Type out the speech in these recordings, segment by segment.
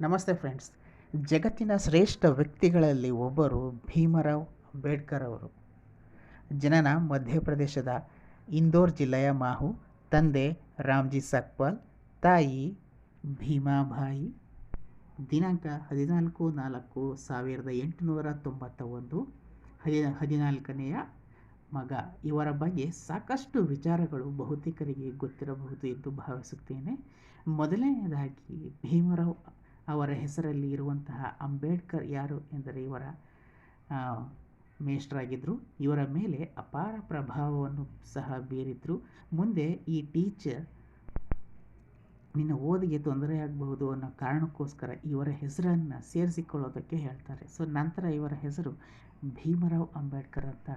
ನಮಸ್ತೆ ಫ್ರೆಂಡ್ಸ್. ಜಗತ್ತಿನ ಶ್ರೇಷ್ಠ ವ್ಯಕ್ತಿಗಳಲ್ಲಿ ಒಬ್ಬರು ಭೀಮರಾವ್ ಅಂಬೇಡ್ಕರ್ ಅವರು. ಜನನ ಮಧ್ಯಪ್ರದೇಶದ ಇಂದೋರ್ ಜಿಲ್ಲೆಯ ಮಾಹು, ತಂದೆ ರಾಮ್ಜಿ ಸಕ್ಪಾಲ್ ತಾಯಿ ಭೀಮಾಬಾಯಿ ದಿನಾಂಕ ಹದಿನಾಲ್ಕು ನಾಲ್ಕು ಸಾವಿರದ ಎಂಟುನೂರ ತೊಂಬತ್ತ ಒಂದು ಹದಿ ಹದಿನಾಲ್ಕನೆಯ ಮಗ. ಇವರ ಬಗ್ಗೆ ಸಾಕಷ್ಟು ವಿಚಾರಗಳು ಬಹುತೇಕರಿಗೆ ಗೊತ್ತಿರಬಹುದು ಎಂದು ಭಾವಿಸುತ್ತೇನೆ. ಮೊದಲನೆಯದಾಗಿ ಭೀಮರಾವ್ ಅವರ ಹೆಸರಲ್ಲಿ ಇರುವಂತಹ ಅಂಬೇಡ್ಕರ್ ಯಾರು ಎಂದರೆ ಇವರ ಮೇಷ್ಟ್ರಾಗಿದ್ದರು ಇವರ ಮೇಲೆ ಅಪಾರ ಪ್ರಭಾವವನ್ನು ಸಹ ಬೀರಿದ್ರು. ಮುಂದೆ ಈ ಟೀಚರ್ ನಿನ್ನ ಓದಿಗೆ ತೊಂದರೆಯಾಗಬಹುದು ಅನ್ನೋ ಕಾರಣಕ್ಕೋಸ್ಕರ ಇವರ ಹೆಸರನ್ನು ಸೇರಿಸಿಕೊಳ್ಳೋದಕ್ಕೆ ಹೇಳ್ತಾರೆ. ಸೊ ನಂತರ ಇವರ ಹೆಸರು ಭೀಮರಾವ್ ಅಂಬೇಡ್ಕರ್ ಅಂತ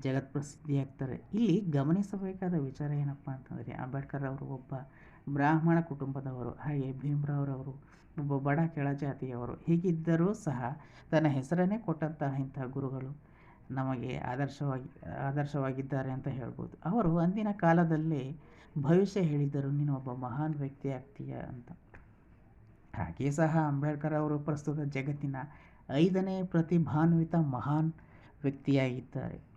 ಜಗತ್ ಪ್ರಸಿದ್ಧಿಯಾಗ್ತಾರೆ ಇಲ್ಲಿ ಗಮನಿಸಬೇಕಾದ ವಿಚಾರ ಏನಪ್ಪ ಅಂತಂದರೆ, ಅಂಬೇಡ್ಕರ್ ಅವರು ಒಬ್ಬ ಬ್ರಾಹ್ಮಣ ಕುಟುಂಬದವರು, ಹಾಗೆ ಭೀಮರಾವ್ರವರು ಒಬ್ಬ ಬಡ ಕೆಳಜಾತಿಯವರು ಹೀಗಿದ್ದರೂ ಸಹ ತನ್ನ ಹೆಸರನ್ನೇ ಕೊಟ್ಟಂತಹ ಇಂತಹ ಗುರುಗಳು ನಮಗೆ ಆದರ್ಶವಾಗಿ, ಆದರ್ಶವಾಗಿದ್ದಾರೆ ಅಂತ ಹೇಳ್ಬೋದು. ಅವರು ಅಂದಿನ ಕಾಲದಲ್ಲಿ ಭವಿಷ್ಯ ಹೇಳಿದ್ದರು, ನೀನು ಒಬ್ಬ ಮಹಾನ್ ವ್ಯಕ್ತಿ ಆಗ್ತೀಯ ಅಂತ. ಹಾಗೆ ಸಹ ಅಂಬೇಡ್ಕರ್ ಅವರು ಪ್ರಸ್ತುತ ಜಗತ್ತಿನ ಐದನೇ ಪ್ರತಿಭಾನ್ವಿತ ಮಹಾನ್ ವ್ಯಕ್ತಿಯಾಗಿದ್ದಾರೆ.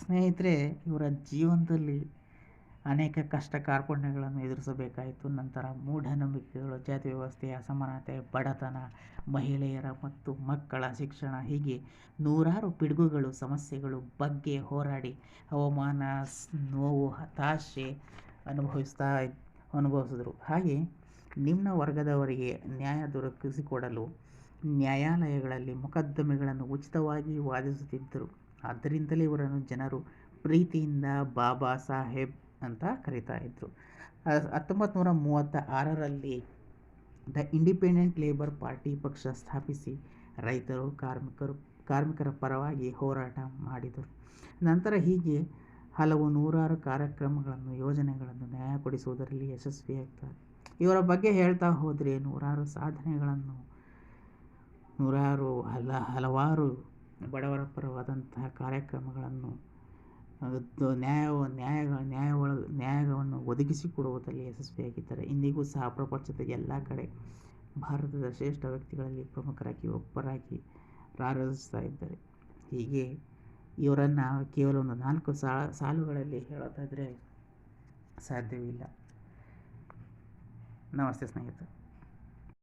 ಸ್ನೇಹಿತರೆ, ಇವರ ಜೀವನದಲ್ಲಿ ಅನೇಕ ಕಷ್ಟ ಕಾರ್ಪಣ್ಯಗಳನ್ನು ಎದುರಿಸಬೇಕಾಯಿತು. ನಂತರ ಮೂಢನಂಬಿಕೆಗಳು, ಜಾತಿ ವ್ಯವಸ್ಥೆಯ ಅಸಮಾನತೆ, ಬಡತನ, ಮಹಿಳೆಯರ ಮತ್ತು ಮಕ್ಕಳ ಶಿಕ್ಷಣ, ಹೀಗೆ ನೂರಾರು ಪಿಡುಗುಗಳು, ಸಮಸ್ಯೆಗಳು ಬಗ್ಗೆ ಹೋರಾಡಿ ಅವಮಾನ ನೋವು, ಹತಾಶೆ ಅನುಭವಿಸ್ತಾ ಅನುಭವಿಸಿದರು. ಹಾಗೆ ನಿಮ್ಮ ವರ್ಗದವರಿಗೆ ನ್ಯಾಯ ದೊರಕಿಸಿಕೊಡಲು ನ್ಯಾಯಾಲಯಗಳಲ್ಲಿ ಮೊಕದ್ದಮೆಗಳನ್ನು ಉಚಿತವಾಗಿ ವಾದಿಸುತ್ತಿದ್ದರು. ಆದ್ದರಿಂದಲೇ ಇವರನ್ನು ಜನರು ಪ್ರೀತಿಯಿಂದ ಬಾಬಾ ಸಾಹೇಬ್ ಅಂತ ಕರೀತಾ ಇದ್ದರು ಹತ್ತೊಂಬತ್ತು ನೂರ ಮೂವತ್ತ ಆರರಲ್ಲಿ ದ ಇಂಡಿಪೆಂಡೆಂಟ್ ಲೇಬರ್ ಪಾರ್ಟಿ ಪಕ್ಷ ಸ್ಥಾಪಿಸಿ ರೈತರು, ಕಾರ್ಮಿಕರು, ಕಾರ್ಮಿಕರ ಪರವಾಗಿ ಹೋರಾಟ ಮಾಡಿದರು. ನಂತರ ಹೀಗೆ ಹಲವು ನೂರಾರು ಕಾರ್ಯಕ್ರಮಗಳನ್ನು, ಯೋಜನೆಗಳನ್ನು ನ್ಯಾಯಪಡಿಸುವುದರಲ್ಲಿ ಯಶಸ್ವಿಯಾಗ್ತಾರೆ. ಇವರ ಬಗ್ಗೆ ಹೇಳ್ತಾ ಹೋದರೆ ನೂರಾರು ಸಾಧನೆಗಳನ್ನು, ನೂರಾರು ಹಲ, ಹಲವಾರು ಬಡವರ ಪರವಾದಂತಹ ಕಾರ್ಯಕ್ರಮಗಳನ್ನು ನ್ಯಾಯ ನ್ಯಾಯ ನ್ಯಾಯ ನ್ಯಾಯ ನ್ಯಾಯವನ್ನು ಒದಗಿಸಿಕೊಡುವುದರಲ್ಲಿ ಯಶಸ್ವಿಯಾಗಿದ್ದಾರೆ ಇಂದಿಗೂ ಸಹ ಪ್ರಪಂಚದ ಎಲ್ಲ ಕಡೆ ಭಾರತದ ಶ್ರೇಷ್ಠ ವ್ಯಕ್ತಿಗಳಲ್ಲಿ ಪ್ರಮುಖರಾಗಿ ಒಬ್ಬರಾಗಿ ರಾರಾಜಿಸ್ತಾ ಇದ್ದಾರೆ. ಹೀಗೆ ಇವರನ್ನು ಕೇವಲ ಒಂದು ನಾಲ್ಕು ಸಾಲುಗಳಲ್ಲಿ ಹೇಳೋದಾದರೆ ಸಾಧ್ಯವಿಲ್ಲ. ನಮಸ್ತೆ ಸ್ನೇಹಿತರೆ.